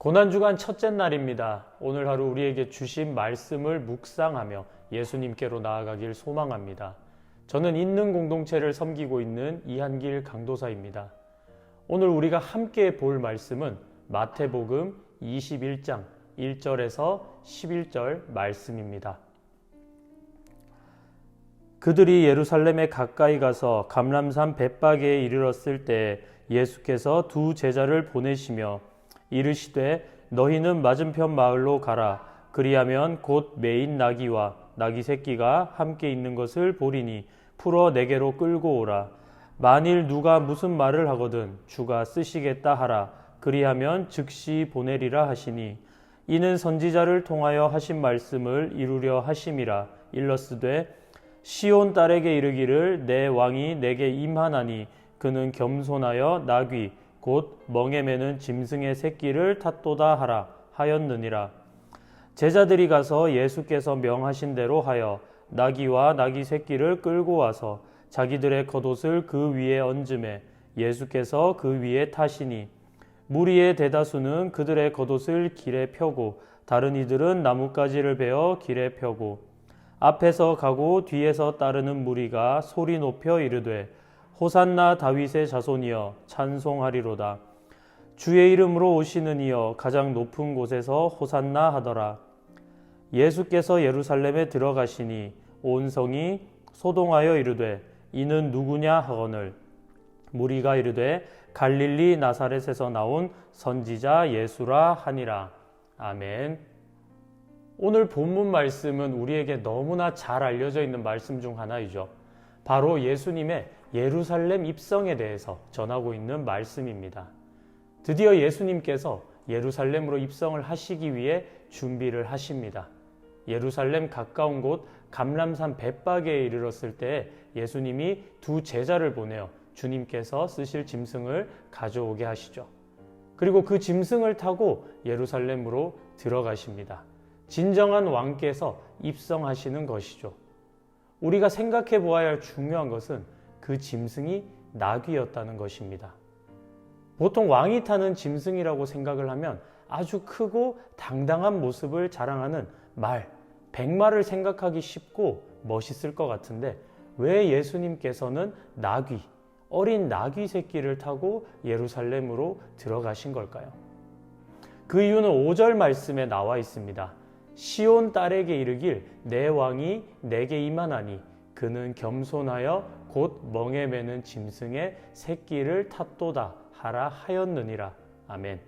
고난주간 첫째 날입니다. 오늘 하루 우리에게 주신 말씀을 묵상하며 예수님께로 나아가길 소망합니다. 저는 있는 공동체를 섬기고 있는 이한길 강도사입니다. 오늘 우리가 함께 볼 말씀은 마태복음 21장 1절에서 11절 말씀입니다. 그들이 예루살렘에 가까이 가서 감람산 벳바게에 이르렀을 때 예수께서 두 제자를 보내시며 이르시되 너희는 맞은편 마을로 가라. 그리하면 곧 메인 나귀와 나귀 새끼가 함께 있는 것을 보리니 풀어 내게로 끌고 오라. 만일 누가 무슨 말을 하거든 주가 쓰시겠다 하라. 그리하면 즉시 보내리라 하시니 이는 선지자를 통하여 하신 말씀을 이루려 하심이라. 일러스되 시온 딸에게 이르기를 내 왕이 내게 임하나니 그는 겸손하여 나귀 곧 멍에 매는 짐승의 새끼를 탓도다 하라 하였느니라. 제자들이 가서 예수께서 명하신 대로 하여 나귀와 나귀 새끼를 끌고 와서 자기들의 겉옷을 그 위에 얹음에 예수께서 그 위에 타시니 무리의 대다수는 그들의 겉옷을 길에 펴고 다른 이들은 나뭇가지를 베어 길에 펴고 앞에서 가고 뒤에서 따르는 무리가 소리 높여 이르되 호산나 다윗의 자손이여 찬송하리로다. 주의 이름으로 오시는 이여 가장 높은 곳에서 호산나 하더라. 예수께서 예루살렘에 들어가시니 온 성이 소동하여 이르되 이는 누구냐 하거늘. 무리가 이르되 갈릴리 나사렛에서 나온 선지자 예수라 하니라. 아멘. 오늘 본문 말씀은 우리에게 너무나 잘 알려져 있는 말씀 중 하나이죠. 바로 예수님의 예루살렘 입성에 대해서 전하고 있는 말씀입니다. 드디어 예수님께서 예루살렘으로 입성을 하시기 위해 준비를 하십니다. 예루살렘 가까운 곳 감람산 벳바게에 이르렀을 때 예수님이 두 제자를 보내어 주님께서 쓰실 짐승을 가져오게 하시죠. 그리고 그 짐승을 타고 예루살렘으로 들어가십니다. 진정한 왕께서 입성하시는 것이죠. 우리가 생각해 보아야 할 중요한 것은 그 짐승이 나귀였다는 것입니다. 보통 왕이 타는 짐승이라고 생각을 하면 아주 크고 당당한 모습을 자랑하는 말, 백마를 생각하기 쉽고 멋있을 것 같은데 왜 예수님께서는 나귀, 어린 나귀 새끼를 타고 예루살렘으로 들어가신 걸까요? 그 이유는 5절 말씀에 나와 있습니다. 시온 딸에게 이르길 내 왕이 내게 임하나니 그는 겸손하여 곧 멍에 매는 짐승의 새끼를 탓도다 하라 하였느니라. 아멘.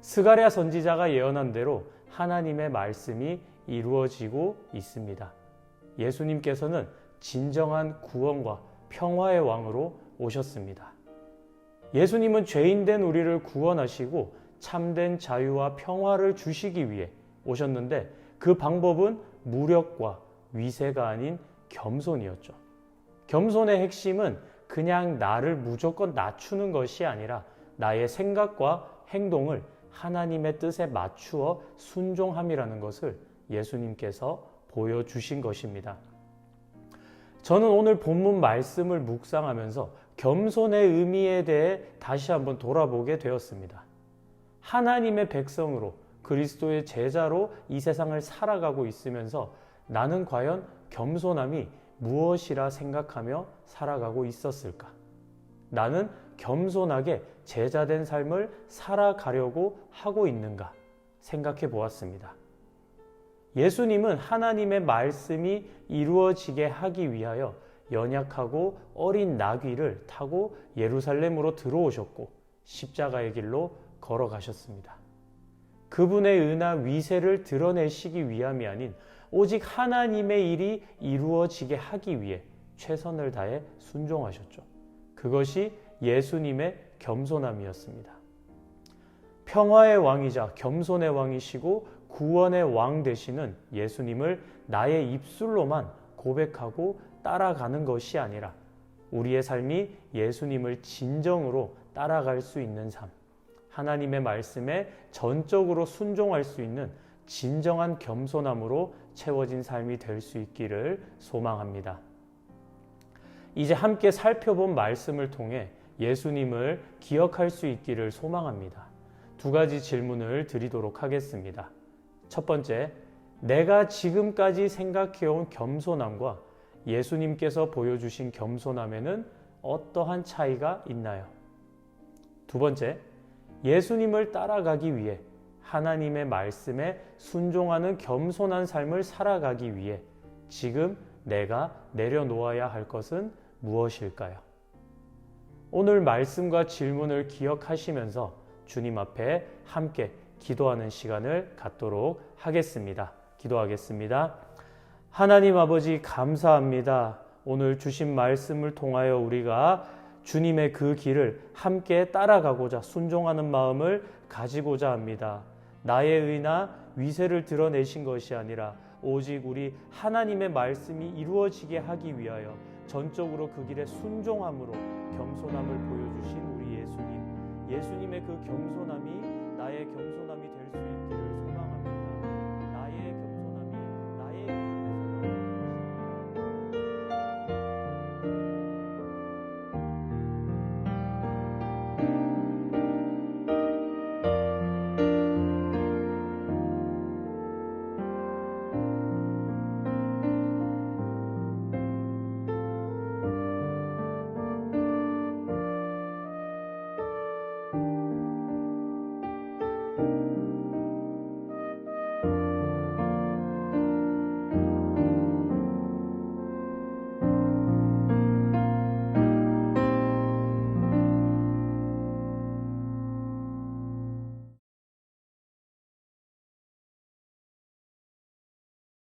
스가랴 선지자가 예언한 대로 하나님의 말씀이 이루어지고 있습니다. 예수님께서는 진정한 구원과 평화의 왕으로 오셨습니다. 예수님은 죄인된 우리를 구원하시고 참된 자유와 평화를 주시기 위해 오셨는데 그 방법은 무력과 위세가 아닌 겸손이었죠. 겸손의 핵심은 그냥 나를 무조건 낮추는 것이 아니라 나의 생각과 행동을 하나님의 뜻에 맞추어 순종함이라는 것을 예수님께서 보여주신 것입니다. 저는 오늘 본문 말씀을 묵상하면서 겸손의 의미에 대해 다시 한번 돌아보게 되었습니다. 하나님의 백성으로 그리스도의 제자로 이 세상을 살아가고 있으면서 나는 과연 겸손함이 무엇이라 생각하며 살아가고 있었을까? 나는 겸손하게 제자된 삶을 살아가려고 하고 있는가 생각해 보았습니다. 예수님은 하나님의 말씀이 이루어지게 하기 위하여 연약하고 어린 나귀를 타고 예루살렘으로 들어오셨고 십자가의 길로 걸어가셨습니다. 그분의 은하 위세를 드러내시기 위함이 아닌 오직 하나님의 일이 이루어지게 하기 위해 최선을 다해 순종하셨죠. 그것이 예수님의 겸손함이었습니다. 평화의 왕이자 겸손의 왕이시고 구원의 왕 되시는 예수님을 나의 입술로만 고백하고 따라가는 것이 아니라 우리의 삶이 예수님을 진정으로 따라갈 수 있는 삶. 하나님의 말씀에 전적으로 순종할 수 있는 진정한 겸손함으로 채워진 삶이 될 수 있기를 소망합니다. 이제 함께 살펴본 말씀을 통해 예수님을 기억할 수 있기를 소망합니다. 두 가지 질문을 드리도록 하겠습니다. 첫 번째, 내가 지금까지 생각해온 겸손함과 예수님께서 보여주신 겸손함에는 어떠한 차이가 있나요? 두 번째, 예수님을 따라가기 위해 하나님의 말씀에 순종하는 겸손한 삶을 살아가기 위해 지금 내가 내려놓아야 할 것은 무엇일까요? 오늘 말씀과 질문을 기억하시면서 주님 앞에 함께 기도하는 시간을 갖도록 하겠습니다. 기도하겠습니다. 하나님 아버지 감사합니다. 오늘 주신 말씀을 통하여 우리가 주님의 그 길을 함께 따라가고자 순종하는 마음을 가지고자 합니다. 나의 의나 위세를 드러내신 것이 아니라 오직 우리 하나님의 말씀이 이루어지게 하기 위하여 전적으로 그 길에 순종함으로 겸손함을 보여주신 우리 예수님. 예수님의 그 겸손함이 나의 겸손함이 될 수 있기를